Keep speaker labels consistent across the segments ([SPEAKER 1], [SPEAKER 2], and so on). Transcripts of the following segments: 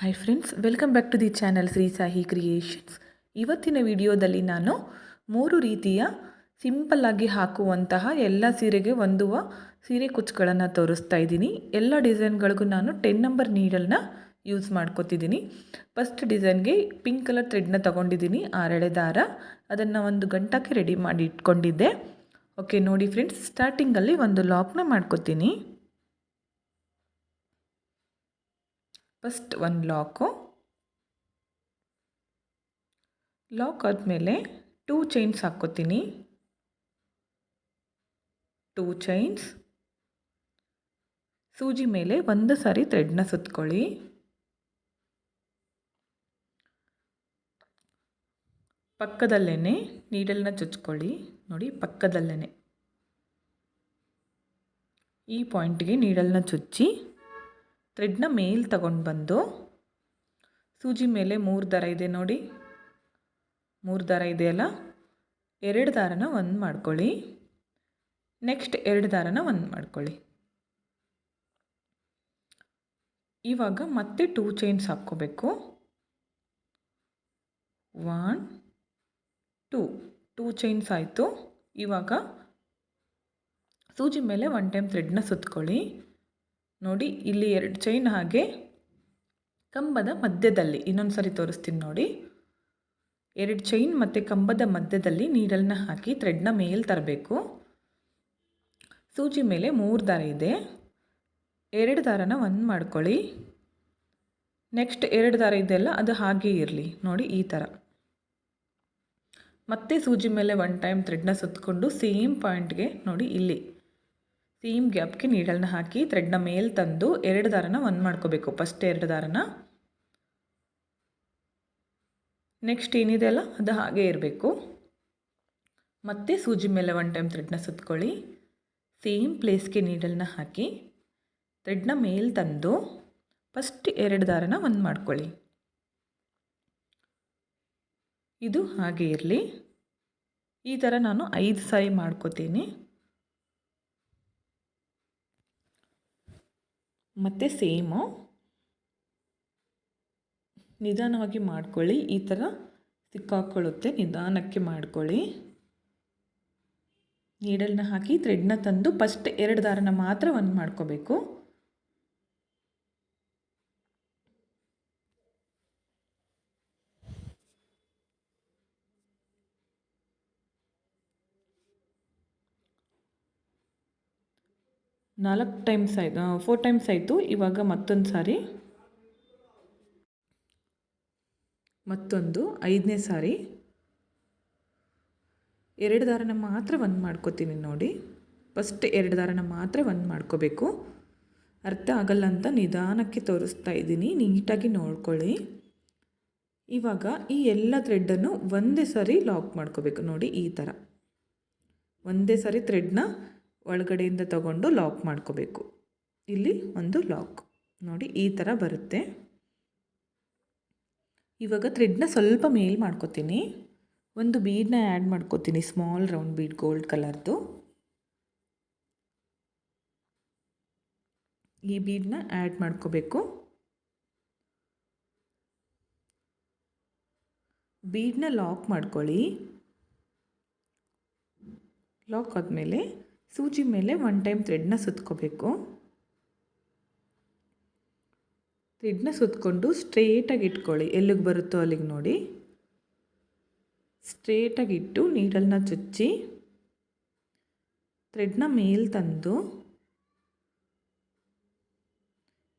[SPEAKER 1] Hi friends welcome back to the channel Shri Sahi creations ಇವತ್ತಿನ ವಿಡಿಯೋದಲ್ಲಿ ನಾನು ಮೂರು ರೀತಿಯ ಸಿಂಪಲ್ಲಾಗಿ ಹಾಕುವಂತಹ ಎಲ್ಲ ಸೀರೆಗೆ ಹೊಂದುವ ಸೀರೆ ಕುಚ್ಚುಗಳನ್ನು ತೋರಿಸ್ತಾ ಇದ್ದೀನಿ. ಎಲ್ಲ ಡಿಸೈನ್ಗಳಿಗೂ ನಾನು ಟೆನ್ ನಂಬರ್ ನೀಡಲ್ನ ಯೂಸ್ ಮಾಡ್ಕೋತಿದ್ದೀನಿ. ಫಸ್ಟ್ ಡಿಸೈನ್ಗೆ ಪಿಂಕ್ ಕಲರ್ ಥ್ರೆಡ್ನ ತೊಗೊಂಡಿದ್ದೀನಿ, ಆರೆಳೆ ದಾರ. ಅದನ್ನು ಒಂದು ಗಂಟಕ್ಕೆ ರೆಡಿ ಮಾಡಿ ಇಟ್ಕೊಂಡಿದ್ದೆ. ಓಕೆ ನೋಡಿ ಫ್ರೆಂಡ್ಸ್ ಸ್ಟಾರ್ಟಿಂಗಲ್ಲಿ ಒಂದು ಲಾಕ್ನ ಮಾಡ್ಕೋತೀನಿ. ಫಸ್ಟ್ ಒಂದು ಲಾಕು. ಲಾಕ್ ಆದಮೇಲೆ ಟೂ ಚೈನ್ಸ್ ಹಾಕ್ಕೋತೀನಿ. Two chains. ಸೂಜಿ ಮೇಲೆ ಒಂದು ಸಾರಿ ಥ್ರೆಡ್ನ ಸುತ್ಕೊಳ್ಳಿ. ಪಕ್ಕದಲ್ಲೇ ನೀಡಲ್ನ ಚುಚ್ಕೊಳ್ಳಿ. ನೋಡಿ ಪಕ್ಕದಲ್ಲೇ ಈ ಪಾಯಿಂಟ್ಗೆ ನೀಡಲ್ನ ಚುಚ್ಚಿ. ಥ್ರೆಡ್ನ ಮೇಲ್ ತಗೊಂಡು ಬಂದು ಸೂಜಿ ಮೇಲೆ ಮೂರು ದಾರ ಇದೆ ನೋಡಿ. ಮೂರು ದಾರ ಇದೆಯಲ್ಲ ಎರಡು ದಾರನ ಒಂದು ಮಾಡ್ಕೊಳ್ಳಿ. ನೆಕ್ಸ್ಟ್ ಎರಡು ದಾರನ ಒಂದು ಮಾಡ್ಕೊಳ್ಳಿ. ಇವಾಗ ಮತ್ತೆ ಟೂ ಚೈನ್ಸ್ ಹಾಕ್ಕೋಬೇಕು. One, two. ಟೂ ಚೈನ್ಸ್ ಆಯಿತು. ಇವಾಗ ಸೂಜಿ ಮೇಲೆ ಒನ್ ಟೈಮ್ ಥ್ರೆಡ್ನ ಸುತ್ಕೊಳ್ಳಿ. ನೋಡಿ, ಇಲ್ಲಿ ಎರಡು ಚೈನ್ ಹಾಗೆ ಕಂಬದ ಮಧ್ಯದಲ್ಲಿ, ಇನ್ನೊಂದು ಸಾರಿ ತೋರಿಸ್ತೀನಿ ನೋಡಿ. ಎರಡು ಚೈನ್ ಮತ್ತು ಕಂಬದ ಮಧ್ಯದಲ್ಲಿ ನೀಡಲ್ನ ಹಾಕಿ ಥ್ರೆಡ್ನ ಮೇಲೆ ತರಬೇಕು. ಸೂಜಿ ಮೇಲೆ ಮೂರು ದಾರ ಇದೆ. ಎರಡು ದಾರನ ಒಂದು ಮಾಡ್ಕೊಳ್ಳಿ. ನೆಕ್ಸ್ಟ್ ಎರಡು ದಾರ ಇದೆಯಲ್ಲ ಅದು ಹಾಗೆ ಇರಲಿ. ನೋಡಿ, ಈ ಥರ ಮತ್ತೆ ಸೂಜಿ ಮೇಲೆ ಒನ್ ಟೈಮ್ ಥ್ರೆಡ್ನ ಸುತ್ತಕೊಂಡು ಸೇಮ್ ಪಾಯಿಂಟ್ಗೆ ನೋಡಿ, ಇಲ್ಲಿ. ಸೇಮ್ ಗ್ಯಾಪ್ಗೆ ನೀಡಲ್ನ ಹಾಕಿ ಥ್ರೆಡ್ನ ಮೇಲೆ ತಂದು ಎರಡು ದಾರನ ಒಂದು ಮಾಡ್ಕೋಬೇಕು. ಫಸ್ಟ್ ಎರಡು ದಾರನ. ನೆಕ್ಸ್ಟ್ ಏನಿದೆ ಅಲ್ಲ? ಅದು ಹಾಗೆ ಇರಬೇಕು. ಮತ್ತೆ ಸೂಜಿ ಮೇಲೆ ಒನ್ ಟೈಮ್ ಥ್ರೆಡ್ನ ಸುತ್ಕೊಳ್ಳಿ. ಸೇಮ್ ಪ್ಲೇಸ್ಗೆ ನೀಡಲ್ನ ಹಾಕಿ ಥ್ರೆಡ್ನ ಮೇಲೆ ತಂದು ಫಸ್ಟ್ ಎರಡು ದಾರನ ಒಂದು ಮಾಡ್ಕೊಳ್ಳಿ. ಇದು ಹಾಗೆ ಇರಲಿ. ಈ ಥರ ನಾನು ಐದು ಸಾರಿ ಮಾಡ್ಕೋತೀನಿ. ಮತ್ತು ಸೇಮು. ನಿಧಾನವಾಗಿ ಮಾಡ್ಕೊಳ್ಳಿ. ಈ ಥರ ಸಿಕ್ಕಾಕೊಳ್ಳುತ್ತೆ. ನಿಧಾನಕ್ಕೆ ಮಾಡ್ಕೊಳ್ಳಿ. ನೀಡಲ್ನ ಹಾಕಿ ಥ್ರೆಡ್ನ ತಂದು ಫಸ್ಟ್ ಎರಡು ದಾರನ ಮಾತ್ರ ಒಂದು ಮಾಡ್ಕೋಬೇಕು. ನಾಲ್ಕು ಟೈಮ್ಸ್ ಆಯಿತು ಫೋರ್ ಟೈಮ್ಸ್ ಆಯಿತು, ಇವಾಗ ಮತ್ತೊಂದು ಸಾರಿ. ಮತ್ತೊಂದು, ಐದನೇ ಸಾರಿ. ಎರಡು ದಾರನ ಮಾತ್ರ ಒಂದು ಮಾಡ್ಕೋತೀನಿ ನೋಡಿ. ಫಸ್ಟ್ ಎರಡು ದಾರನ ಮಾತ್ರ ಒಂದು ಮಾಡ್ಕೋಬೇಕು. ಅರ್ಥ ಆಗಲ್ಲ ಅಂತ ನಿಧಾನಕ್ಕೆ ತೋರಿಸ್ತಾ ಇದ್ದೀನಿ, ನೀಟಾಗಿ ನೋಡ್ಕೊಳ್ಳಿ. ಇವಾಗ ಈ ಎಲ್ಲ ಥ್ರೆಡ್ಡನ್ನು ಒಂದೇ ಸಾರಿ ಲಾಕ್ ಮಾಡ್ಕೋಬೇಕು ನೋಡಿ ಈ ಥರ ಒಂದೇ ಸಾರಿ ಥ್ರೆಡ್ನ ಒಳಗಡೆಯಿಂದ ತಗೊಂಡು ಲಾಕ್ ಮಾಡ್ಕೋಬೇಕು. ಇಲ್ಲಿ ಒಂದು ಲಾಕ್. ನೋಡಿ, ಈ ಥರ ಬರುತ್ತೆ. ಇವಾಗ ಥ್ರೆಡ್ನ ಸ್ವಲ್ಪ ಮೇಲ್ ಮಾಡ್ಕೋತೀನಿ. ಒಂದು ಬೀಡನ್ನ ಆ್ಯಡ್ ಮಾಡ್ಕೋತೀನಿ ಸ್ಮಾಲ್ ರೌಂಡ್ ಬೀಡ್ ಗೋಲ್ಡ್ ಕಲರ್ದು ಈ ಬೀಡನ್ನ ಆ್ಯಡ್ ಮಾಡ್ಕೋಬೇಕು. ಬೀಡನ್ನ ಲಾಕ್ ಮಾಡ್ಕೊಳ್ಳಿ. ಲಾಕ್ ಆದಮೇಲೆ ಸೂಜಿ ಮೇಲೆ ಒನ್ ಟೈಮ್ ಥ್ರೆಡ್ನ ಸುತ್ಕೋಬೇಕು. ಥ್ರೆಡ್ನ ಸುತ್ಕೊಂಡು ಸ್ಟ್ರೇಟಾಗಿ ಇಟ್ಕೊಳ್ಳಿ. ಎಲ್ಲಿಗೆ ಬರುತ್ತೋ ಅಲ್ಲಿಗೆ ನೋಡಿ. ಸ್ಟ್ರೇಟಾಗಿ ಇಟ್ಟು ಚುಚ್ಚಿ ಥ್ರೆಡ್ನ ಮೇಲೆ ತಂದು,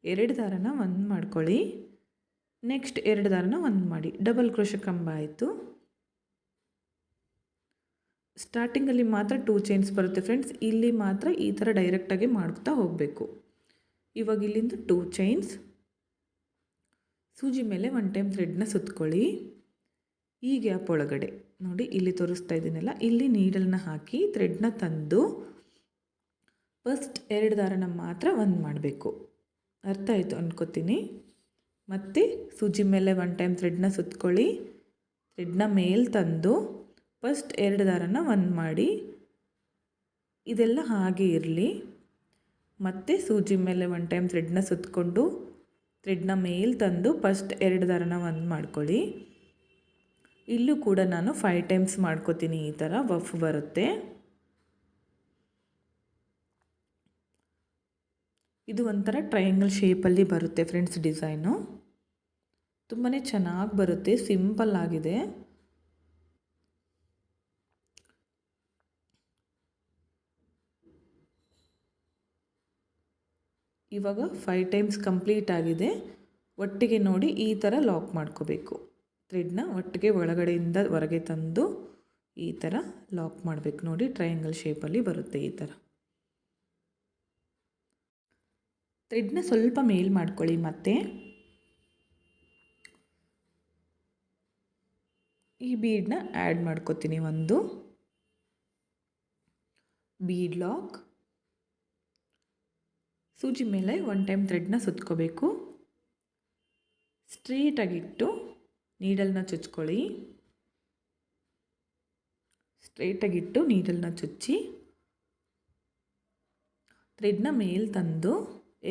[SPEAKER 1] ಎರಡು ದಾರನ ಒಂದು ಮಾಡ್ಕೊಳ್ಳಿ. ನೆಕ್ಸ್ಟ್ ಎರಡು ದಾರನ ಒಂದು ಮಾಡಿ. ಡಬಲ್ ಕ್ರೋಶ ಕಂಬ ಆಯಿತು. ಸ್ಟಾರ್ಟಿಂಗಲ್ಲಿ ಮಾತ್ರ ಟೂ ಚೈನ್ಸ್ ಬರುತ್ತೆ ಫ್ರೆಂಡ್ಸ್ ಇಲ್ಲಿ ಮಾತ್ರ ಈ ಥರ ಡೈರೆಕ್ಟಾಗಿ ಮಾಡ್ತಾ ಹೋಗಬೇಕು. ಇವಾಗ ಇಲ್ಲಿಂದ ಟೂ ಚೈನ್ಸ್ ಸೂಜಿ ಮೇಲೆ ಒನ್ ಟೈಮ್ ಥ್ರೆಡ್ನ ಸುತ್ಕೊಳ್ಳಿ. ಈ ಗ್ಯಾಪ್ ಒಳಗಡೆ. ನೋಡಿ, ಇಲ್ಲಿ ತೋರಿಸ್ತಾ ಇದ್ದೀನಲ್ಲ, ಇಲ್ಲಿ ನೀಡಲ್ನ ಹಾಕಿ ಥ್ರೆಡ್ನ ತಂದು ಫಸ್ಟ್ ಎರಡು ದಾರನ ಮಾತ್ರ ಒಂದು ಮಾಡಬೇಕು. ಅರ್ಥ ಆಯಿತು ಅಂದ್ಕೋತೀನಿ ಮತ್ತು ಸೂಜಿ ಮೇಲೆ ಒನ್ ಟೈಮ್ ಥ್ರೆಡ್ನ ಸುತ್ಕೊಳ್ಳಿ. ಥ್ರೆಡ್ನ ಮೇಲೆ ತಂದು ಫಸ್ಟ್ ಎರಡು ದಾರನ ಒಂದು ಮಾಡಿ, ಇದೆಲ್ಲ ಹಾಗೆ ಇರಲಿ. ಮತ್ತು ಸೂಜಿ ಮೇಲೆ ಒನ್ ಟೈಮ್ ಥ್ರೆಡ್ನ ಸುತ್ತಕೊಂಡು ಥ್ರೆಡ್ನ ಮೇಲೆ ತಂದು ಫಸ್ಟ್ ಎರಡು ದಾರನ ಒಂದು ಮಾಡ್ಕೊಳ್ಳಿ. ಇಲ್ಲೂ ಕೂಡ ನಾನು ಫೈವ್ ಟೈಮ್ಸ್ ಮಾಡ್ಕೋತೀನಿ ಈ ಥರ ವಫ್ ಬರುತ್ತೆ. ಇದು ಒಂಥರ ಟ್ರಯಾಂಗಲ್ ಶೇಪಲ್ಲಿ ಬರುತ್ತೆ ಫ್ರೆಂಡ್ಸ್ ಡಿಸೈನು ತುಂಬಾ ಚೆನ್ನಾಗಿ ಬರುತ್ತೆ ಸಿಂಪಲ್ ಆಗಿದೆ. ಇವಾಗ ಫೈವ್ ಟೈಮ್ಸ್ ಕಂಪ್ಲೀಟ್ ಆಗಿದೆ. ಒಟ್ಟಿಗೆ ನೋಡಿ ಈ ಥರ ಲಾಕ್ ಮಾಡ್ಕೋಬೇಕು. ಥ್ರೆಡ್ನ ಒಟ್ಟಿಗೆ ಒಳಗಡೆಯಿಂದ ಹೊರಗೆ ತಂದು ಈ ಥರ ಲಾಕ್ ಮಾಡಬೇಕು. ನೋಡಿ ಟ್ರಯಾಂಗಲ್ ಶೇಪಲ್ಲಿ ಬರುತ್ತೆ ಈ ಥರ ಥ್ರೆಡ್ನ ಸ್ವಲ್ಪ ಮೇಲ್ ಮಾಡ್ಕೊಳ್ಳಿ ಮತ್ತೆ. ಈ ಬೀಡನ್ನ ಆ್ಯಡ್ ಮಾಡ್ಕೋತೀನಿ ಒಂದು. ಬೀಡ್ ಲಾಕ್ ಸೂಜಿ ಮೇಲೆ ಒನ್ ಟೈಮ್ ಥ್ರೆಡ್ನ ಸುತ್ಕೋಬೇಕು. ಸ್ಟ್ರೇಟಾಗಿಟ್ಟು ನೀಡಲ್ನ ಚುಚ್ಕೊಳ್ಳಿ. ಸ್ಟ್ರೇಟಾಗಿಟ್ಟು ನೀಡಲ್ನ ಚುಚ್ಚಿ. ಥ್ರೆಡ್ನ ಮೇಲೆ ತಂದು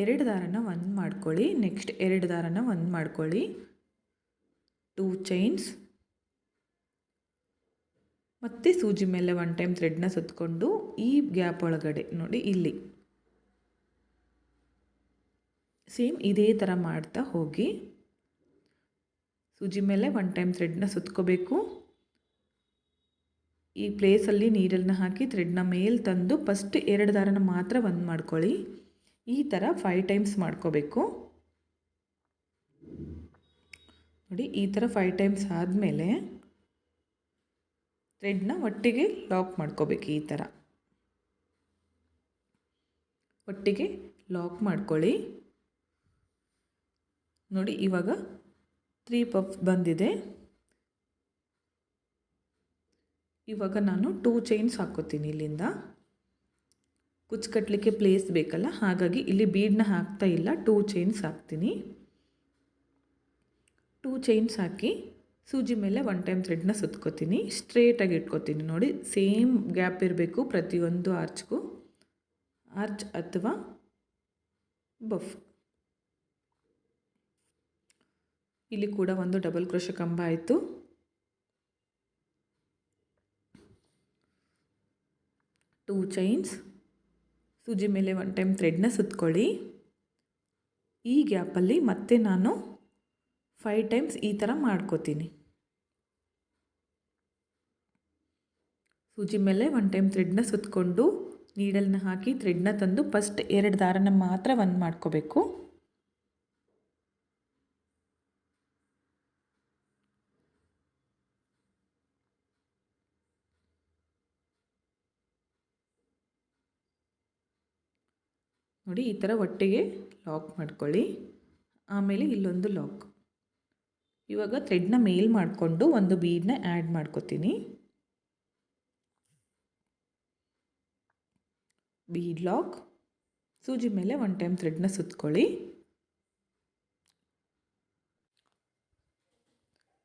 [SPEAKER 1] ಎರಡು ದಾರನ ಒಂದು ಮಾಡ್ಕೊಳ್ಳಿ. ನೆಕ್ಸ್ಟ್ ಎರಡು ದಾರನ ಒಂದು ಮಾಡ್ಕೊಳ್ಳಿ. ಟೂ ಚೈನ್ಸ್ ಮತ್ತು ಸೂಜಿ ಮೇಲೆ ಒನ್ ಟೈಮ್ ಥ್ರೆಡ್ನ ಸುತ್ತಕೊಂಡು ಈ ಗ್ಯಾಪ್ ಒಳಗಡೆ, ನೋಡಿ ಇಲ್ಲಿ. ಸೇಮ್ ಇದೇ ಥರ ಮಾಡ್ತಾ ಹೋಗಿ. ಸೂಜಿ ಮೇಲೆ ಒನ್ ಟೈಮ್ ಥ್ರೆಡ್ನ ಸುತ್ಕೋಬೇಕು. ಈ ಪ್ಲೇಸಲ್ಲಿ ನೀಡಲ್ನ ಹಾಕಿ ಥ್ರೆಡ್ನ ಮೇಲೆ ತಂದು ಫಸ್ಟ್ ಎರಡು ದಾರನ ಮಾತ್ರ ಒಂದು ಮಾಡ್ಕೊಳ್ಳಿ. ಈ ಥರ ಫೈವ್ ಟೈಮ್ಸ್ ಮಾಡ್ಕೋಬೇಕು. ನೋಡಿ, ಈ ಥರ ಫೈವ್ ಟೈಮ್ಸ್ ಆದಮೇಲೆ ಥ್ರೆಡ್ನ ಒಟ್ಟಿಗೆ ಲಾಕ್ ಮಾಡ್ಕೋಬೇಕು ಈ ಥರ ಒಟ್ಟಿಗೆ ಲಾಕ್ ಮಾಡ್ಕೊಳ್ಳಿ. ನೋಡಿ, ಇವಾಗ ತ್ರೀ ಪಫ್ ಬಂದಿದೆ. ಇವಾಗ ನಾನು ಟೂ ಚೈನ್ಸ್ ಹಾಕ್ಕೋತೀನಿ ಇಲ್ಲಿಂದ. ಕುಚ್ಚು ಕಟ್ಟಲಿಕ್ಕೆ ಪ್ಲೇಸ್ ಬೇಕಲ್ಲ, ಹಾಗಾಗಿ ಇಲ್ಲಿ ಬೀಡನ್ನ ಹಾಕ್ತಾ ಇಲ್ಲ ಟೂ ಚೈನ್ಸ್ ಹಾಕ್ತೀನಿ. ಟೂ ಚೈನ್ಸ್ ಹಾಕಿ ಸೂಜಿ ಮೇಲೆ ಒನ್ ಟೈಮ್ ಥ್ರೆಡ್ನ ಸುತ್ಕೋತೀನಿ. ಸ್ಟ್ರೇಟಾಗಿ ಇಟ್ಕೋತೀನಿ ನೋಡಿ ಸೇಮ್ ಗ್ಯಾಪ್ ಇರಬೇಕು ಪ್ರತಿಯೊಂದು ಆರ್ಚ್ಗೂ ಆರ್ಚ್ ಅಥವಾ ಬಫ್ ಇಲ್ಲಿ ಕೂಡ ಒಂದು ಡಬಲ್ ಕ್ರೋಶ ಕಂಬ ಆಯಿತು. ಟೂ ಚೈನ್ಸ್ ಸೂಜಿ ಮೇಲೆ ಒನ್ ಟೈಮ್ ಥ್ರೆಡ್ನ ಸುತ್ಕೊಳ್ಳಿ. ಈ ಗ್ಯಾಪಲ್ಲಿ ಮತ್ತೆ ನಾನು ಫೈವ್ ಟೈಮ್ಸ್ ಈ ಥರ ಮಾಡ್ಕೋತೀನಿ. ಸೂಜಿ ಮೇಲೆ ಒನ್ ಟೈಮ್ ಥ್ರೆಡ್ನ ಸುತ್ತಕೊಂಡು ನೀಡಲ್ನ ಹಾಕಿ ಥ್ರೆಡ್ನ ತಂದು ಫಸ್ಟ್ ಎರಡು ದಾರನ ಮಾತ್ರ ಒಂದು ಮಾಡ್ಕೋಬೇಕು. ನೋಡಿ, ಈ ಥರ ಒಟ್ಟಿಗೆ ಲಾಕ್ ಮಾಡ್ಕೊಳ್ಳಿ. ಆಮೇಲೆ ಇಲ್ಲೊಂದು ಲಾಕ್ ಇವಾಗ ಥ್ರೆಡ್ನ ಮೇಲ್ ಮಾಡಿಕೊಂಡು ಒಂದು ಬೀಡನ್ನ ಆ್ಯಡ್ ಮಾಡ್ಕೋತೀನಿ. ಬೀಡ್ ಲಾಕ್ ಸೂಜಿ ಮೇಲೆ ಒನ್ ಟೈಮ್ ಥ್ರೆಡ್ನ ಸುತ್ಕೊಳ್ಳಿ.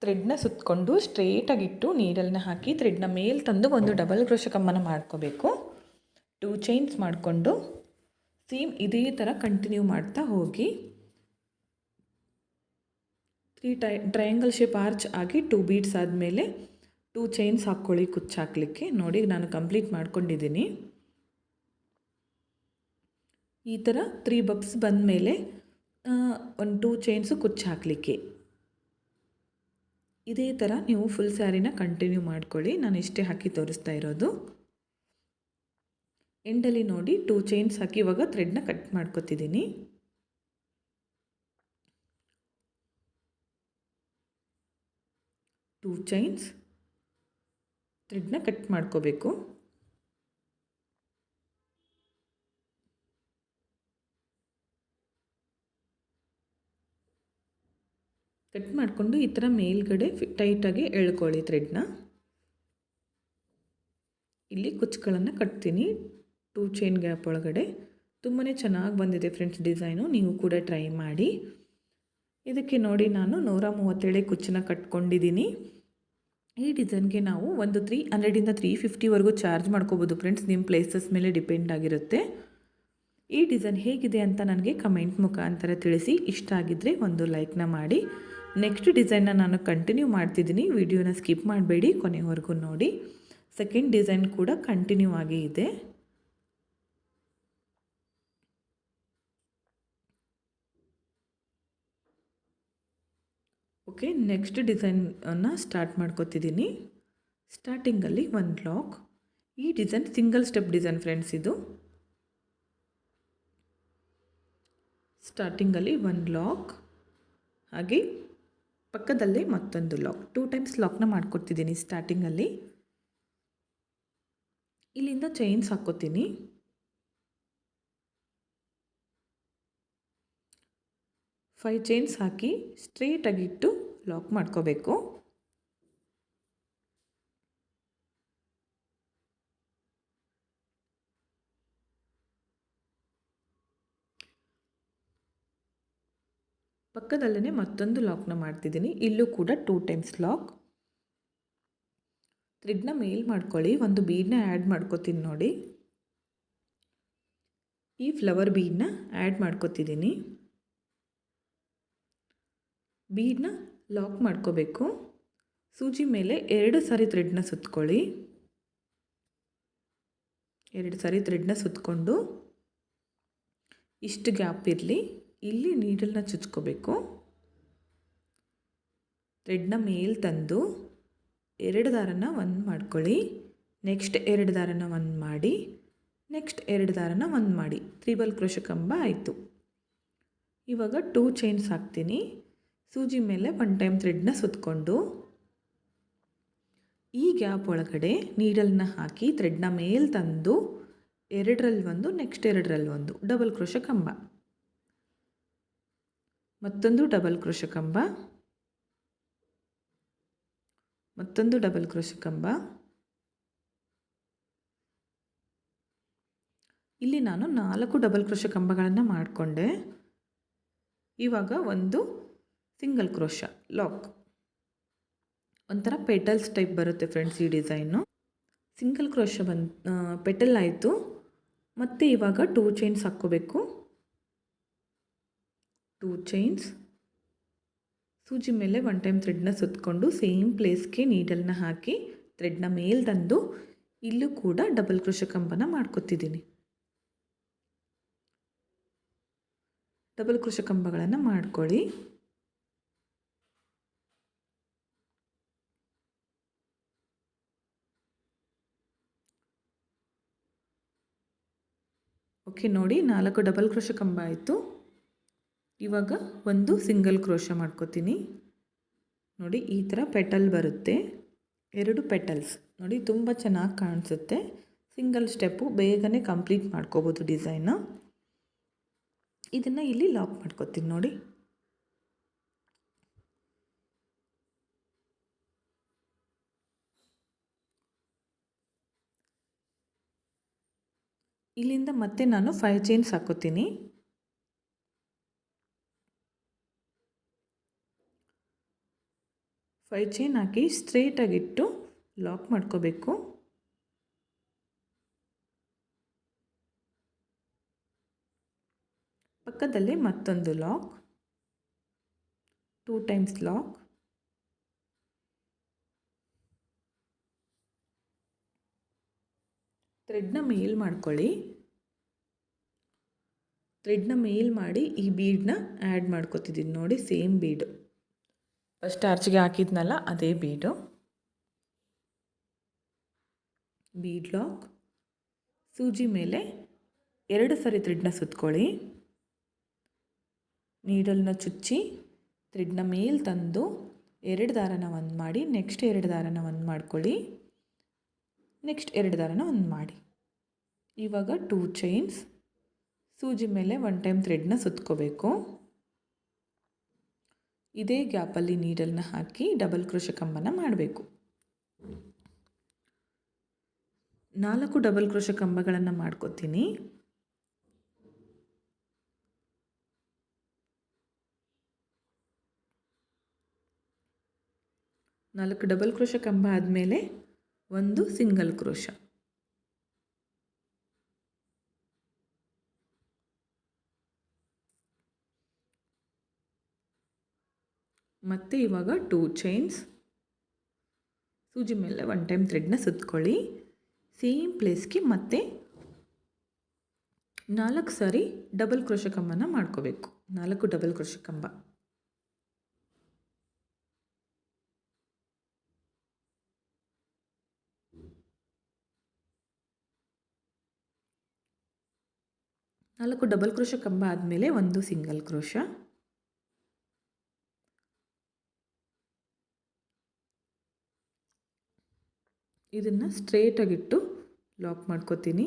[SPEAKER 1] ಥ್ರೆಡ್ನ ಸುತ್ತಕೊಂಡು ಸ್ಟ್ರೇಟಾಗಿಟ್ಟು ನೀಡಲ್ನ ಹಾಕಿ ಥ್ರೆಡ್ನ ಮೇಲೆ ತಂದು ಒಂದು ಡಬಲ್ ಕ್ರೋಶ ಕಮ್ಮನ ಮಾಡ್ಕೋಬೇಕು. ಟೂ ಚೈನ್ಸ್ ಮಾಡಿಕೊಂಡು ಸೇಮ್ ಇದೇ ಥರ ಕಂಟಿನ್ಯೂ ಮಾಡ್ತಾ ಹೋಗಿ. Three tie triangle shape arch ಆಗಿ ಟೂ ಬೀಟ್ಸ್ ಆದಮೇಲೆ ಟೂ ಚೈನ್ಸ್ ಹಾಕ್ಕೊಳ್ಳಿ ಕುಚ್ಚು ಹಾಕಲಿಕ್ಕೆ. ನೋಡಿ, ನಾನು ಕಂಪ್ಲೀಟ್ ಮಾಡ್ಕೊಂಡಿದ್ದೀನಿ. ಈ ಥರ ತ್ರೀ ಬಬ್ಸ್ ಬಂದಮೇಲೆ ಒಂದು ಟೂ ಚೈನ್ಸು ಕುಚ್ಚು ಹಾಕಲಿಕ್ಕೆ. ಇದೇ ಥರ ನೀವು ಫುಲ್ ಸ್ಯಾರಿನ ಕಂಟಿನ್ಯೂ ಮಾಡ್ಕೊಳ್ಳಿ. ನಾನು ಇಷ್ಟೇ ಹಾಕಿ ತೋರಿಸ್ತಾ ಇರೋದು. ಎಂಡಲ್ಲಿ ನೋಡಿ ಟೂ ಚೈನ್ಸ್ ಹಾಕಿ ಇವಾಗ ಥ್ರೆಡ್ನ ಕಟ್ ಮಾಡ್ಕೋತಿದ್ದೀನಿ ಟೂ ಚೈನ್ಸ್ ಥ್ರೆಡ್ನ ಕಟ್ ಮಾಡ್ಕೋಬೇಕು. ಕಟ್ ಮಾಡಿಕೊಂಡು ಈ ಥರ ಮೇಲ್ಗಡೆ ಟೈಟಾಗಿ ಎಳ್ಕೊಳ್ಳಿ ಥ್ರೆಡ್ನ ಇಲ್ಲಿ ಕುಚ್ಚುಗಳನ್ನು ಕಟ್ತೀನಿ. ಟೂ ಚೈನ್ ಗ್ಯಾಪ್ ಒಳಗಡೆ ತುಂಬಾ ಚೆನ್ನಾಗಿ ಬಂದಿದೆ ಫ್ರೆಂಡ್ಸ್ ಡಿಸೈನು, ನೀವು ಕೂಡ ಟ್ರೈ ಮಾಡಿ. ಇದಕ್ಕೆ ನೋಡಿ ನಾನು ನೂರ ಮೂವತ್ತೇಳೇ ಕುಚ್ಚನ್ನ ಕಟ್ಕೊಂಡಿದ್ದೀನಿ. ಈ ಡಿಸೈನ್ಗೆ ನಾವು ಒಂದು ತ್ರೀ ಹಂಡ್ರೆಡಿಂದ ತ್ರೀ ಫಿಫ್ಟಿವರೆಗೂ ಚಾರ್ಜ್ ಮಾಡ್ಕೋಬೋದು ಫ್ರೆಂಡ್ಸ್, ನಿಮ್ಮ ಪ್ಲೇಸಸ್ ಮೇಲೆ ಡಿಪೆಂಡ್ ಆಗಿರುತ್ತೆ. ಈ ಡಿಸೈನ್ ಹೇಗಿದೆ ಅಂತ ನನಗೆ ಕಮೆಂಟ್ ಮುಖಾಂತರ ತಿಳಿಸಿ. ಇಷ್ಟ ಆಗಿದ್ದರೆ ಒಂದು ಲೈಕ್ನ ಮಾಡಿ. ನೆಕ್ಸ್ಟ್ ಡಿಸೈನ್ನ ನಾನು ಕಂಟಿನ್ಯೂ ಮಾಡ್ತಿದ್ದೀನಿ. ವಿಡಿಯೋನ ಸ್ಕಿಪ್ ಮಾಡಬೇಡಿ ಕೊನೆವರೆಗೂ ನೋಡಿ. ಸೆಕೆಂಡ್ ಡಿಸೈನ್ ಕೂಡ ಕಂಟಿನ್ಯೂ ಆಗಿ ಇದೆ. ಓಕೆ ನೆಕ್ಸ್ಟ್ ಡಿಸೈನನ್ನು ಸ್ಟಾರ್ಟ್ ಮಾಡ್ಕೋತಿದ್ದೀನಿ ಸ್ಟಾರ್ಟಿಂಗಲ್ಲಿ ಒನ್ ಲಾಕ್ ಈ design single step design friends ಇದು. ಸ್ಟಾರ್ಟಿಂಗಲ್ಲಿ ಒನ್ ಲಾಕ್ ಹಾಗೆ ಪಕ್ಕದಲ್ಲೇ ಮತ್ತೊಂದು ಲಾಕ್ ಟೂ ಟೈಮ್ಸ್ ಲಾಕ್ನ ಮಾಡ್ಕೊಡ್ತಿದ್ದೀನಿ ಸ್ಟಾರ್ಟಿಂಗಲ್ಲಿ ಇಲ್ಲಿಂದ ಚೈನ್ಸ್ ಹಾಕ್ಕೋತೀನಿ ಫೈವ್ ಚೈನ್ಸ್ ಹಾಕಿ ಸ್ಟ್ರೇಟಾಗಿಟ್ಟು ಲಾಕ್ ಮಾಡ್ಕೋಬೇಕು. ಪಕ್ಕದಲ್ಲೇ ಮತ್ತೊಂದು ಲಾಕ್ನ ಮಾಡ್ತಿದ್ದೀನಿ. ಇಲ್ಲೂ ಕೂಡ ಟೂ ಟೈಮ್ಸ್ ಲಾಕ್ ಥ್ರೆಡ್ನ ಮೇಲ್ ಮಾಡ್ಕೊಳ್ಳಿ. ಒಂದು ಬೀಡನ್ನ ಆ್ಯಡ್ ಮಾಡ್ಕೋತೀನಿ ನೋಡಿ. ಈ ಫ್ಲವರ್ ಬೀಡನ್ನ ಆ್ಯಡ್ ಮಾಡ್ಕೋತಿದ್ದೀನಿ. ಬೀಡನ್ನ ಲಾಕ್ ಮಾಡ್ಕೋಬೇಕು. ಸೂಜಿ ಮೇಲೆ ಎರಡು ಸಾರಿ ಥ್ರೆಡ್ನ ಸುತ್ಕೊಳ್ಳಿ. ಎರಡು ಸಾರಿ ಥ್ರೆಡ್ನ ಸುತ್ತಕೊಂಡು ಇಷ್ಟು ಗ್ಯಾಪ್ ಇರಲಿ. ಇಲ್ಲಿ ನೀಡಲ್ನ ಚುಚ್ಕೋಬೇಕು. ಥ್ರೆಡ್ನ ಮೇಲೆ ತಂದು ಎರಡು ದಾರನ ಒಂದು ಮಾಡ್ಕೊಳ್ಳಿ. ನೆಕ್ಸ್ಟ್ ಎರಡು ದಾರನ ಒಂದು ಮಾಡಿ. ನೆಕ್ಸ್ಟ್ ಎರಡು ದಾರನ ಒಂದು ಮಾಡಿ. ತ್ರಿಬಲ್ ಕೃಷಿ ಕಂಬ ಆಯಿತು. ಇವಾಗ ಟೂ ಚೈನ್ಸ್ ಹಾಕ್ತೀನಿ. ಸೂಜಿ ಮೇಲೆ ಒನ್ ಟೈಮ್ ಥ್ರೆಡ್ನ ಸುತ್ತಕೊಂಡು ಈ ಗ್ಯಾಪ್ ಒಳಗಡೆ ನೀಡಲ್ನ ಹಾಕಿ ಥ್ರೆಡ್ನ ಮೇಲೆ ತಂದು ಎರಡರಲ್ಲಿ ಒಂದು ನೆಕ್ಸ್ಟ್ ಎರಡರಲ್ಲಿ ಒಂದು ಡಬಲ್ ಕ್ರೋಶ ಕಂಬ. ಮತ್ತೊಂದು ಡಬಲ್ ಕ್ರೋಶ ಕಂಬ. ಮತ್ತೊಂದು ಡಬಲ್ ಕ್ರೋಶ ಕಂಬ. ಇಲ್ಲಿ ನಾನು ನಾಲ್ಕು ಡಬಲ್ ಕ್ರೋಶ ಕಂಬಗಳನ್ನು ಮಾಡಿಕೊಂಡೆ. ಇವಾಗ ಒಂದು ಸಿಂಗಲ್ ಕ್ರೋಶ, ಲಾಕ್. ಒಂಥರ ಪೆಟಲ್ಸ್ ಟೈಪ್ ಬರುತ್ತೆ ಫ್ರೆಂಡ್ಸ್ ಈ ಡಿಸೈನು. ಸಿಂಗಲ್ ಕ್ರೋಶ ಬಂದು ಪೆಟಲ್ ಆಯಿತು. ಮತ್ತು ಇವಾಗ ಟೂ ಚೈನ್ಸ್ ಹಾಕ್ಕೋಬೇಕು. Two chains. ಸೂಜಿ ಮೇಲೆ ಒನ್ ಟೈಮ್ ಥ್ರೆಡ್ನ ಸುತ್ತಕೊಂಡು ಸೇಮ್ ಪ್ಲೇಸ್ಗೆ ನೀಡಲ್ನ ಹಾಕಿ ಥ್ರೆಡ್ನ ಮೇಲೆ ತಂದು ಇಲ್ಲೂ ಕೂಡ ಡಬಲ್ ಕ್ರೋಶ ಕಂಬನ ಮಾಡ್ಕೊತಿದ್ದೀನಿ. ಡಬಲ್ ಕೃಷಿ ಕಂಬಗಳನ್ನು ಮಾಡ್ಕೊಳ್ಳಿ. ಓಕೆ, ನೋಡಿ, ನಾಲ್ಕು ಡಬಲ್ ಕ್ರೋಶ ಕಂಬ ಆಯಿತು. ಇವಾಗ ಒಂದು ಸಿಂಗಲ್ ಕ್ರೋಶ ಮಾಡ್ಕೋತೀನಿ. ನೋಡಿ, ಈ ಥರ ಪೆಟಲ್ ಬರುತ್ತೆ. ಎರಡು ಪೆಟಲ್ಸ್. ನೋಡಿ, ತುಂಬ ಚೆನ್ನಾಗಿ ಕಾಣಿಸುತ್ತೆ. ಸಿಂಗಲ್ ಸ್ಟೆಪ್ಪು ಬೇಗನೆ ಕಂಪ್ಲೀಟ್ ಮಾಡ್ಕೋಬೋದು ಡಿಸೈನ ಇದನ್ನು ಇಲ್ಲಿ ಲಾಕ್ ಮಾಡ್ಕೋತೀನಿ, ನೋಡಿ. ಇಲ್ಲಿಂದ ಮತ್ತೆ ನಾನು ಫೈವ್ ಚೈನ್ಸ್ ಹಾಕೋತೀನಿ ಫೈವ್ ಚೈನ್ ಹಾಕಿ ಸ್ಟ್ರೇಟಾಗಿಟ್ಟು ಲಾಕ್ ಮಾಡ್ಕೋಬೇಕು. ಪಕ್ಕದಲ್ಲಿ ಮತ್ತೊಂದು ಲಾಕ್ ಟೂ ಟೈಮ್ಸ್ ಲಾಕ್ ಥ್ರೆಡ್ನ ಮೇಲ್ ಮಾಡ್ಕೊಳ್ಳಿ. ಥ್ರೆಡ್ನ ಮೇಲ್ ಮಾಡಿ ಈ ಬೀಡನ್ನ ಆ್ಯಡ್ ಮಾಡ್ಕೊತಿದ್ದೀನಿ ನೋಡಿ, ಸೇಮ್ ಬೀಡು. ಫಸ್ಟ್ ಆರ್ಚ್ಗೆ ಹಾಕಿದ್ನಲ್ಲ, ಅದೇ ಬೀಡು. Bead lock. ಸೂಜಿ ಮೇಲೆ ಎರಡು ಸರಿ ಥ್ರೆಡ್ನ ಸುತ್ಕೊಳ್ಳಿ. ನೀಡಲ್ನ ಚುಚ್ಚಿ ಥ್ರೆಡ್ನ ಮೇಲೆ ತಂದು ಎರಡು ದಾರನ ಒಂದು ಮಾಡಿ, ನೆಕ್ಸ್ಟ್ ಎರಡು ದಾರನ ಒಂದು ಮಾಡ್ಕೊಳ್ಳಿ. ನೆಕ್ಸ್ಟ್ ಎರಡು ದಾರನ ಒಂದು ಮಾಡಿ. ಇವಾಗ ಟೂ ಚೈನ್ಸ್ ಸೂಜಿ ಮೇಲೆ ಒನ್ ಟೈಮ್ ಥ್ರೆಡ್ನ ಸುತ್ಕೋಬೇಕು. ಇದೇ ಗ್ಯಾಪಲ್ಲಿ ನೀಡಲ್ನ ಹಾಕಿ ಡಬಲ್ ಕ್ರೋಶ ಕಂಬನ ಮಾಡಬೇಕು. ನಾಲ್ಕು ಡಬಲ್ ಕ್ರೋಶ ಕಂಬಗಳನ್ನು ಮಾಡ್ಕೋತೀನಿ. ನಾಲ್ಕು ಡಬಲ್ ಕ್ರೋಶ ಕಂಬ ಆದಮೇಲೆ ಒಂದು ಸಿಂಗಲ್ ಕ್ರೋಶ. ಮತ್ತೆ ಇವಾಗ ಟೂ ಚೈನ್ಸ್ ಸೂಜಿ ಮೇಲೆ ಒನ್ ಟೈಮ್ ಥ್ರೆಡ್ನ ಸುತ್ತಕೊಳ್ಳಿ ಸೇಮ್ ಪ್ಲೇಸ್ಗೆ ಮತ್ತೆ ನಾಲ್ಕು ಸಾರಿ ಡಬಲ್ ಕ್ರೋಶ ಕಂಬನ ಮಾಡ್ಕೋಬೇಕು. ನಾಲ್ಕು ಡಬಲ್ ಕ್ರೋಶ ಕಂಬ. ನಾಲ್ಕು ಡಬಲ್ ಕ್ರೋಶ ಕಂಬ ಆದಮೇಲೆ ಒಂದು ಸಿಂಗಲ್ ಕ್ರೋಶ. ಇದನ್ನು ಸ್ಟ್ರೇಟಾಗಿಟ್ಟು ಲಾಕ್ ಮಾಡ್ಕೋತೀನಿ.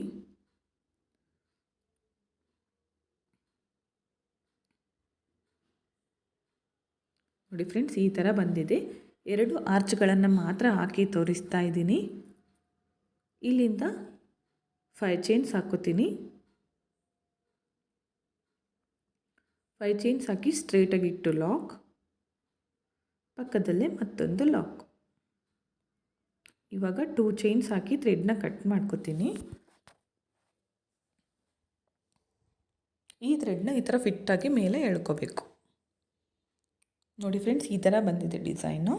[SPEAKER 1] ನೋಡಿ ಫ್ರೆಂಡ್ಸ್ ಈ ಥರ ಬಂದಿದೆ. ಎರಡು ಆರ್ಚ್ಗಳನ್ನು ಮಾತ್ರ ಹಾಕಿ ತೋರಿಸ್ತಾ ಇದ್ದೀನಿ. ಇಲ್ಲಿಂದ ಫೈ ಚೈನ್ಸ್ ಹಾಕೋತೀನಿ. ಫೈವ್ ಚೈನ್ಸ್ ಹಾಕಿ ಸ್ಟ್ರೇಟಾಗಿ ಇಟ್ಟು ಲಾಕ್ ಪಕ್ಕದಲ್ಲೇ ಮತ್ತೊಂದು ಲಾಕ್ ಇವಾಗ ಟೂ ಚೈನ್ಸ್ ಹಾಕಿ ಥ್ರೆಡ್ನ ಕಟ್ ಮಾಡ್ಕೋತೀನಿ. ಈ ಥ್ರೆಡ್ನ ಈ ಥರ ಫಿಟ್ಟಾಗಿ ಮೇಲೆ ಎಳ್ಕೋಬೇಕು. ನೋಡಿ ಫ್ರೆಂಡ್ಸ್ ಈ ಥರ ಬಂದಿದೆ ಡಿಸೈನು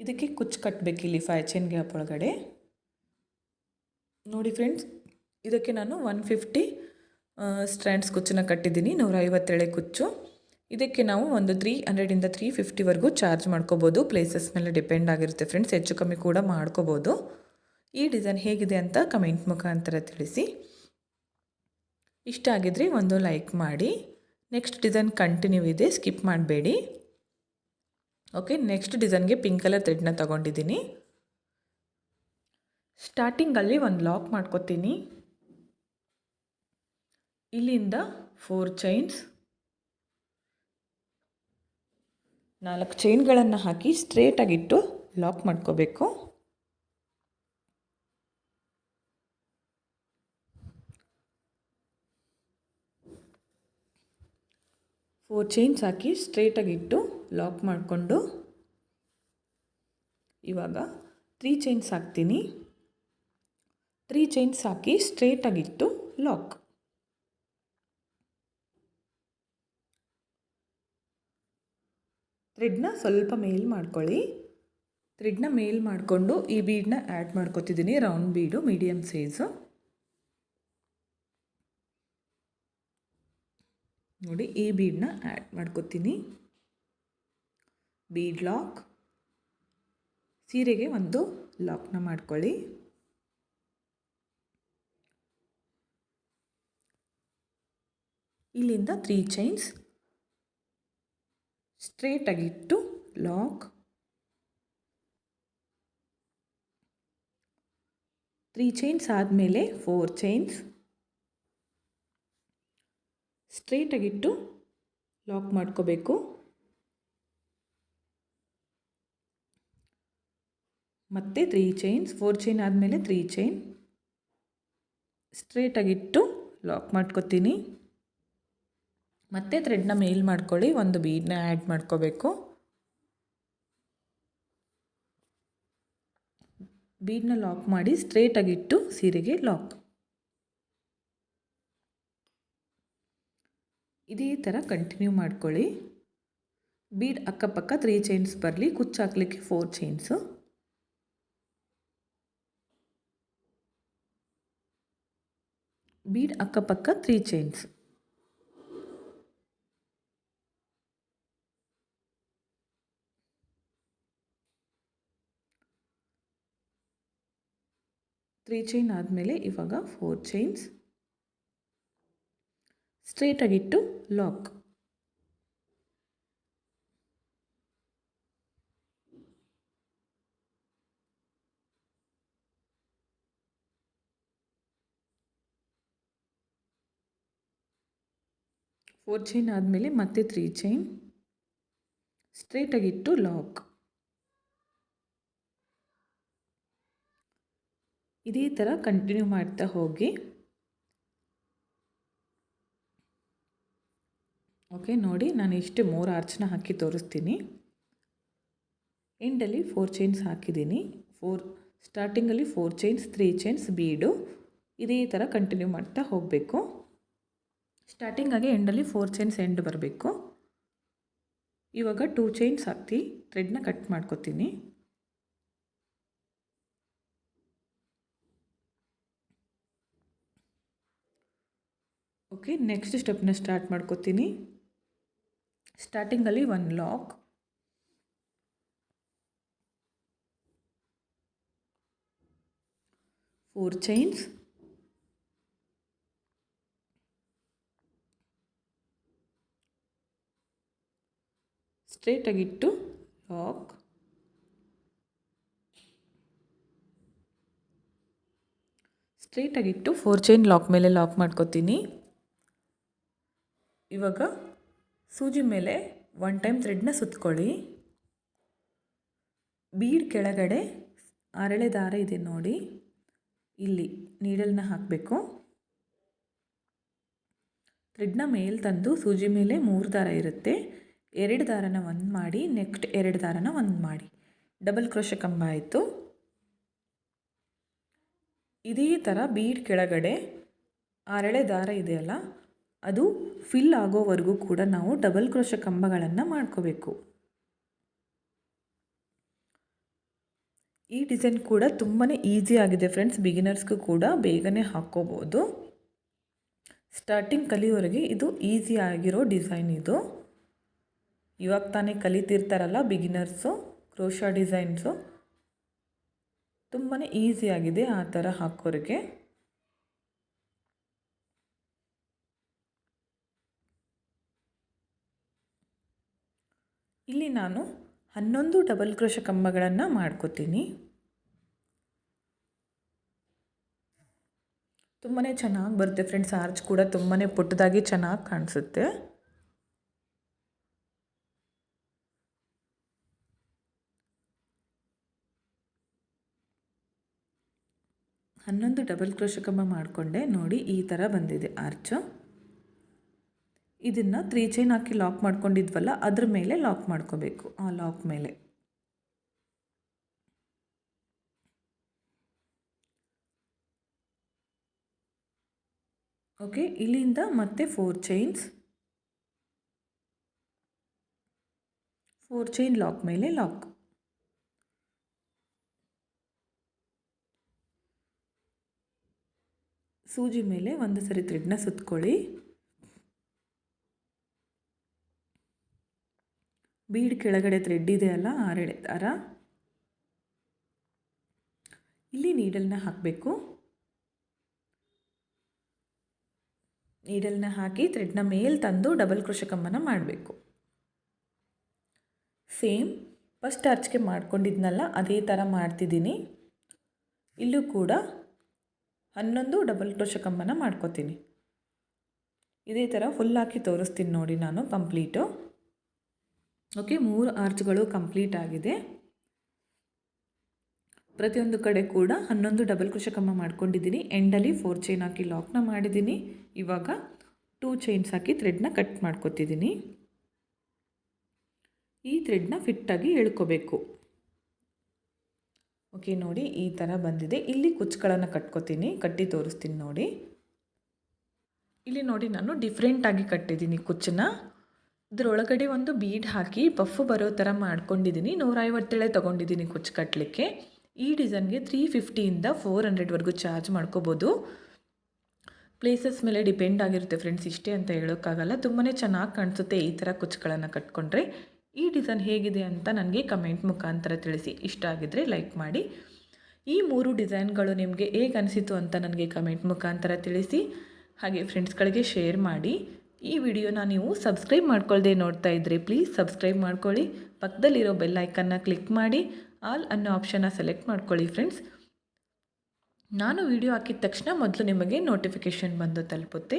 [SPEAKER 1] ಇದಕ್ಕೆ ಕುಚ್ಚು ಕಟ್ಟಬೇಕು ಇಲ್ಲಿ ಫೈವ್ ಚೈನ್ ಗ್ಯಾಪ್ ಒಳಗಡೆ. ನೋಡಿ ಫ್ರೆಂಡ್ಸ್ ಇದಕ್ಕೆ ನಾನು ಒನ್ ಫಿಫ್ಟಿ ಸ್ಟ್ರ್ಯಾಂಡ್ಸ್ ಕುಚ್ಚನ್ನು ಕಟ್ಟಿದ್ದೀನಿ ನೂರ ಐವತ್ತೇಳೆ ಕುಚ್ಚು. ಇದಕ್ಕೆ ನಾವು ಒಂದು ತ್ರೀ ಹಂಡ್ರೆಡಿಂದ ತ್ರೀ ಫಿಫ್ಟಿವರೆಗೂ ಚಾರ್ಜ್ ಮಾಡ್ಕೋಬೋದು. ಪ್ಲೇಸಸ್ ಮೇಲೆ ಡಿಪೆಂಡ್ ಆಗಿರುತ್ತೆ ಫ್ರೆಂಡ್ಸ್ ಹೆಚ್ಚು ಕಮ್ಮಿ ಕೂಡ ಮಾಡ್ಕೋಬೋದು. ಈ ಡಿಸೈನ್ ಹೇಗಿದೆ ಅಂತ ಕಮೆಂಟ್ ಮುಖಾಂತರ ತಿಳಿಸಿ. ಇಷ್ಟ ಆಗಿದ್ರೆ ಒಂದು ಲೈಕ್ ಮಾಡಿ. ನೆಕ್ಸ್ಟ್ ಡಿಸೈನ್ ಕಂಟಿನ್ಯೂ ಇದೆ ಸ್ಕಿಪ್ ಮಾಡಬೇಡಿ. ಓಕೆ ನೆಕ್ಸ್ಟ್ ಡಿಸೈನ್ಗೆ ಪಿಂಕ್ ಕಲರ್ ಥ್ರೆಡ್ನ ತೊಗೊಂಡಿದ್ದೀನಿ. ಸ್ಟಾರ್ಟಿಂಗಲ್ಲಿ ಒಂದು ಲಾಕ್ ಮಾಡ್ಕೊತೀನಿ. ಇಲ್ಲಿಂದ ಫೋರ್ ಚೈನ್ಸ್ ನಾಲ್ಕು ಚೈನ್ಗಳನ್ನು ಹಾಕಿ ಸ್ಟ್ರೇಟಾಗಿಟ್ಟು ಲಾಕ್ ಮಾಡ್ಕೋಬೇಕು. ಫೋರ್ ಚೈನ್ಸ್ ಹಾಕಿ ಸ್ಟ್ರೇಟಾಗಿಟ್ಟು ಲಾಕ್ ಮಾಡಿಕೊಂಡು ಇವಾಗ ತ್ರೀ ಚೈನ್ಸ್ ಹಾಕ್ತೀನಿ. ತ್ರೀ ಚೈನ್ಸ್ ಹಾಕಿ ಸ್ಟ್ರೇಟಾಗಿಟ್ಟು ಲಾಕ್ ಥ್ರೆಡ್ನ ಸ್ವಲ್ಪ ಮೇಲ್ ಮಾಡ್ಕೊಳ್ಳಿ. ಥ್ರೆಡ್ನ ಮೇಲ್ ಮಾಡಿಕೊಂಡು ಈ ಬೀಡನ್ನ ಆ್ಯಡ್ ಮಾಡ್ಕೊತಿದ್ದೀನಿ. ರೌಂಡ್ ಬೀಡು ಮೀಡಿಯಮ್ ಸೈಜು ನೋಡಿ, ಈ ಬೀಡನ್ನ ಆ್ಯಡ್ ಮಾಡ್ಕೊತೀನಿ. ಬೀಡ್ ಲಾಕ್ ಸೀರೆಗೆ ಒಂದು ಲಾಕ್ನ ಮಾಡ್ಕೊಳ್ಳಿ. ಇಲ್ಲಿಂದ ತ್ರೀ ಚೈನ್ಸ್ ಸ್ಟ್ರೇಟಾಗಿಟ್ಟು ಲಾಕ್ ತ್ರೀ ಚೈನ್ಸ್ ಆದಮೇಲೆ ಫೋರ್ ಚೈನ್ಸ್ ಸ್ಟ್ರೇಟಾಗಿಟ್ಟು ಲಾಕ್ ಮಾಡ್ಕೋಬೇಕು. ಮತ್ತು ತ್ರೀ ಚೈನ್ಸ್ ಫೋರ್ ಚೈನ್ ಆದಮೇಲೆ ತ್ರೀ ಚೈನ್ ಸ್ಟ್ರೇಟಾಗಿಟ್ಟು ಲಾಕ್ ಮಾಡ್ಕೊತೀನಿ. ಮತ್ತೆ ಥ್ರೆಡ್ನ ಮೇಲ್ ಮಾಡ್ಕೊಳ್ಳಿ, ಒಂದು ಬೀಡನ್ನ ಆ್ಯಡ್ ಮಾಡ್ಕೋಬೇಕು. ಬೀಡನ್ನ ಲಾಕ್ ಮಾಡಿ ಸ್ಟ್ರೇಟಾಗಿಟ್ಟು ಸೀರೆಗೆ ಲಾಕ್ ಇದೇ ಥರ ಕಂಟಿನ್ಯೂ ಮಾಡ್ಕೊಳ್ಳಿ. ಬೀಡ್ ಅಕ್ಕಪಕ್ಕ ತ್ರೀ ಚೈನ್ಸ್ ಬರಲಿ, ಕುಚ್ಚು ಹಾಕ್ಲಿಕ್ಕೆ ಫೋರ್ ಚೈನ್ಸು ಬೀಡ್ ಅಕ್ಕಪಕ್ಕ ತ್ರೀ ಚೈನ್ಸ್ ತ್ರೀ ಚೈನ್ ಆದಮೇಲೆ ಇವಾಗ ಫೋರ್ ಚೈನ್ಸ್ ಸ್ಟ್ರೇಟಾಗಿಟ್ಟು ಲಾಕ್ ಫೋರ್ ಚೈನ್ ಆದಮೇಲೆ ಮತ್ತೆ ತ್ರೀ ಚೈನ್ ಸ್ಟ್ರೇಟಾಗಿಟ್ಟು ಲಾಕ್ ಇದೇ ಥರ ಕಂಟಿನ್ಯೂ ಮಾಡ್ತಾ ಹೋಗಿ. ಓಕೆ ನೋಡಿ ನಾನು ಇಷ್ಟು ಮೂರು ಆರ್ಚನ್ನ ಹಾಕಿ ತೋರಿಸ್ತೀನಿ. ಎಂಡಲ್ಲಿ ಫೋರ್ ಚೈನ್ಸ್ ಹಾಕಿದ್ದೀನಿ. ಫೋರ್ ಸ್ಟಾರ್ಟಿಂಗಲ್ಲಿ four chains three chains bead ಇದೇ ಥರ ಕಂಟಿನ್ಯೂ ಮಾಡ್ತಾ ಹೋಗಬೇಕು. ಸ್ಟಾರ್ಟಿಂಗಾಗಿ ಎಂಡಲ್ಲಿ ಫೋರ್ ಚೈನ್ಸ್ ಎಂಡ್ ಬರಬೇಕು. ಇವಾಗ ಟೂ ಚೈನ್ಸ್ ಹಾಕ್ತಿ ಥ್ರೆಡ್ನ ಕಟ್ ಮಾಡ್ಕೊತೀನಿ. ಓಕೆ ನೆಕ್ಸ್ಟ್ ಸ್ಟೆಪ್ನ ಸ್ಟಾರ್ಟ್ ಮಾಡ್ಕೊತೀನಿ. ಸ್ಟಾರ್ಟಿಂಗಲ್ಲಿ ಒನ್ ಲಾಕ್ ಫೋರ್ ಚೈನ್ಸ್ ಸ್ಟ್ರೇಟಾಗಿಟ್ಟು ಲಾಕ್ ಸ್ಟ್ರೇಟಾಗಿಟ್ಟು ಫೋರ್ ಚೈನ್ ಲಾಕ್ ಮೇಲೆ ಲಾಕ್ ಮಾಡ್ಕೊತೀನಿ. ಇವಾಗ ಸೂಜಿ ಮೇಲೆ ಒನ್ ಟೈಮ್ ಥ್ರೆಡ್ನ ಸುತ್ಕೊಳ್ಳಿ. ಬೀಡ್ ಕೆಳಗಡೆ ಅರಳೆ ದಾರ ಇದೆ ನೋಡಿ. ಇಲ್ಲಿ ನೀಡಲ್ನ ಹಾಕಬೇಕು. ಥ್ರೆಡ್ನ ಮೇಲೆ ತಂದು ಸೂಜಿ ಮೇಲೆ ಮೂರು ದಾರ ಇರುತ್ತೆ. ಎರಡು ದಾರನ ಒಂದು ಮಾಡಿ ನೆಕ್ಸ್ಟ್ ಎರಡು ದಾರನ ಒಂದು ಮಾಡಿ. ಡಬಲ್ ಕ್ರೋಶ ಕಂಬ ಆಯಿತು. ಇದೇ ಥರ ಬೀಡ್ ಕೆಳಗಡೆ ಅರಳೆ ದಾರ ಇದೆಯಲ್ಲ ಅದು ಫಿಲ್ ಆಗೋವರೆಗೂ ಕೂಡ ನಾವು ಡಬಲ್ ಕ್ರೋಶ ಕಂಬಗಳನ್ನು ಮಾಡ್ಕೋಬೇಕು. ಈ ಡಿಸೈನ್ ಕೂಡ ತುಂಬಾ ಈಸಿ ಆಗಿದೆ ಫ್ರೆಂಡ್ಸ್ ಬಿಗಿನರ್ಸ್ಗೂ ಕೂಡ ಬೇಗನೆ ಹಾಕ್ಕೋಬೋದು ಸ್ಟಾರ್ಟಿಂಗ್ ಕಲಿಯೋರಿಗೆ ಇದು ಈಸಿ ಆಗಿರೋ ಡಿಸೈನ್ ಇದು. ಇವಾಗ ತಾನೇ ಕಲಿತಿರ್ತಾರಲ್ಲ ಬಿಗಿನರ್ಸು ಕ್ರೋಶ ಡಿಸೈನ್ಸು ತುಂಬಾ ಈಸಿಯಾಗಿದೆ ಆ ಥರ ಹಾಕೋರಿಗೆ. ಇಲ್ಲಿ ನಾನು ಹನ್ನೊಂದು ಡಬಲ್ ಕ್ರೋಶ ಕಂಬಗಳನ್ನು ಮಾಡ್ಕೋತೀನಿ. ತುಂಬಾ ಚೆನ್ನಾಗಿ ಬರುತ್ತೆ ಫ್ರೆಂಡ್ಸ್ ಆರ್ಚ್ ಕೂಡ ತುಂಬಾ ಪುಟ್ಟದಾಗಿ ಚೆನ್ನಾಗಿ ಕಾಣಿಸುತ್ತೆ. ಹನ್ನೊಂದು ಡಬಲ್ ಕ್ರೋಶ ಕಂಬ ಮಾಡಿಕೊಂಡೆ, ನೋಡಿ ಈ ಥರ ಬಂದಿದೆ ಆರ್ಚು ಇದನ್ನು ತ್ರೀ ಚೈನ್ ಹಾಕಿ ಲಾಕ್ ಮಾಡ್ಕೊಂಡಿದ್ವಲ್ಲ, ಅದ್ರ ಮೇಲೆ ಲಾಕ್ ಮಾಡ್ಕೋಬೇಕು. ಆ ಲಾಕ್ ಮೇಲೆ. ಓಕೆ ಇಲ್ಲಿಂದ ಮತ್ತೆ four chains four chain lock ಮೇಲೆ ಲಾಕ್ ಸೂಜಿ ಮೇಲೆ ಒಂದು ಸರಿ ತ್ರೆಡ್ನ ಸುತ್ಕೊಳ್ಳಿ. ಬೀಡ್ ಕೆಳಗಡೆ ಥ್ರೆಡ್ ಇದೆ ಅಲ್ಲ ಆರೆಳೆ ದಾರ ಇಲ್ಲಿ ನೀಡಲ್ನ ಹಾಕಬೇಕು. ನೀಡಲ್ನ ಹಾಕಿ ಥ್ರೆಡ್ನ ಮೇಲೆ ತಂದು ಡಬಲ್ ಕೃಷಕಮ್ಮನ ಮಾಡಬೇಕು. ಸೇಮ್ ಫಸ್ಟ್ ಆರ್ಚ್ಗೆ ಮಾಡ್ಕೊಂಡಿದ್ನಲ್ಲ, ಅದೇ ಥರ ಮಾಡ್ತಿದ್ದೀನಿ. ಇಲ್ಲೂ ಕೂಡ ಹನ್ನೊಂದು ಡಬಲ್ ಕೃಷಕಮ್ಮನ ಮಾಡ್ಕೋತೀನಿ. ಇದೇ ಥರ ಫುಲ್ ಹಾಕಿ ತೋರಿಸ್ತೀನಿ ನೋಡಿ ನಾನು ಕಂಪ್ಲೀಟು ಓಕೆ ಮೂರು ಆರ್ಚ್ಗಳು ಕಂಪ್ಲೀಟ್ ಆಗಿದೆ. ಪ್ರತಿಯೊಂದು ಕಡೆ ಕೂಡ ಹನ್ನೊಂದು ಡಬಲ್ ಕೃಷಕಮ್ಮ ಮಾಡ್ಕೊಂಡಿದ್ದೀನಿ. ಎಂಡಲ್ಲಿ ಫೋರ್ ಚೈನ್ ಹಾಕಿ ಲಾಕ್ನ ಮಾಡಿದ್ದೀನಿ. ಇವಾಗ ಟೂ ಚೈನ್ಸ್ ಹಾಕಿ ಥ್ರೆಡ್ನ ಕಟ್ ಮಾಡ್ಕೊತಿದ್ದೀನಿ. ಈ ಥ್ರೆಡ್ನ ಫಿಟ್ಟಾಗಿ ಎಳ್ಕೋಬೇಕು. ಓಕೆ ನೋಡಿ ಈ ಥರ ಬಂದಿದೆ. ಇಲ್ಲಿ ಕುಚ್ಚುಗಳನ್ನು ಕಟ್ಕೋತೀನಿ. ಕಟ್ಟಿ ತೋರಿಸ್ತೀನಿ ನೋಡಿ. ಇಲ್ಲಿ ನೋಡಿ ನಾನು ಡಿಫ್ರೆಂಟಾಗಿ ಕಟ್ಟಿದ್ದೀನಿ ಕುಚ್ಚನ್ನ. ಇದರೊಳಗಡೆ ಒಂದು ಬೀಡ್ ಹಾಕಿ ಪಫ್ ಬರೋ ಥರ ಮಾಡ್ಕೊಂಡಿದ್ದೀನಿ. ನೂರೈವತ್ತೇಳೆ ತೊಗೊಂಡಿದ್ದೀನಿ ಕುಚ್ಚು ಕಟ್ಟಲಿಕ್ಕೆ ಈ ಡಿಸೈನ್ಗೆ ತ್ರೀ ಫಿಫ್ಟಿಯಿಂದ ಫೋರ್ ಹಂಡ್ರೆಡ್ವರೆಗೂ ಚಾರ್ಜ್ ಮಾಡ್ಕೋಬೋದು. ಪ್ಲೇಸಸ್ ಮೇಲೆ ಡಿಪೆಂಡ್ ಆಗಿರುತ್ತೆ ಫ್ರೆಂಡ್ಸ್, ಇಷ್ಟೇ ಅಂತ ಹೇಳೋಕ್ಕಾಗಲ್ಲ. ತುಂಬಾ ಚೆನ್ನಾಗಿ ಕಾಣಿಸುತ್ತೆ ಈ ಥರ ಕುಚ್ಚುಗಳನ್ನು ಕಟ್ಕೊಂಡ್ರೆ. ಈ ಡಿಸೈನ್ ಹೇಗಿದೆ ಅಂತ ನನಗೆ ಕಮೆಂಟ್ ಮುಖಾಂತರ ತಿಳಿಸಿ. ಇಷ್ಟ ಆಗಿದ್ದರೆ ಲೈಕ್ ಮಾಡಿ. ಈ ಮೂರು ಡಿಸೈನ್ಗಳು ನಿಮಗೆ ಹೇಗೆ ಅನಿಸಿತು ಅಂತ ನನಗೆ ಕಮೆಂಟ್ ಮುಖಾಂತರ ತಿಳಿಸಿ. ಹಾಗೆ ಫ್ರೆಂಡ್ಸ್ಗಳಿಗೆ ಶೇರ್ ಮಾಡಿ. ಈ ವಿಡಿಯೋನ ನೀವು ಸಬ್ಸ್ಕ್ರೈಬ್ ಮಾಡ್ಕೊಳ್ಳದೆ ನೋಡ್ತಾ ಇದ್ದರೆ ಪ್ಲೀಸ್ ಸಬ್ಸ್ಕ್ರೈಬ್ ಮಾಡ್ಕೊಳ್ಳಿ. ಪಕ್ಕದಲ್ಲಿರೋ ಬೆಲ್ ಐಕನ್ನ ಕ್ಲಿಕ್ ಮಾಡಿ ಆಲ್ ಅನ್ನೋ ಆಪ್ಷನ್ನ ಸೆಲೆಕ್ಟ್ ಮಾಡ್ಕೊಳ್ಳಿ ಫ್ರೆಂಡ್ಸ್ ನಾನು ವಿಡಿಯೋ ಹಾಕಿದ ತಕ್ಷಣ ಮೊದಲು ನಿಮಗೆ ನೋಟಿಫಿಕೇಷನ್ ಬಂದು ತಲುಪುತ್ತೆ.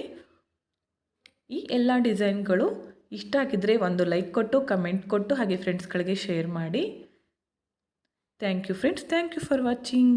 [SPEAKER 1] ಈ ಎಲ್ಲ ಡಿಸೈನ್ಗಳು ಇಷ್ಟ ಆಗಿದ್ದರೆ ಒಂದು ಲೈಕ್ ಕೊಟ್ಟು ಕಮೆಂಟ್ ಕೊಟ್ಟು ಹಾಗೆ ಫ್ರೆಂಡ್ಸ್ಗಳಿಗೆ ಶೇರ್ ಮಾಡಿ. Thank you friends thank you for watching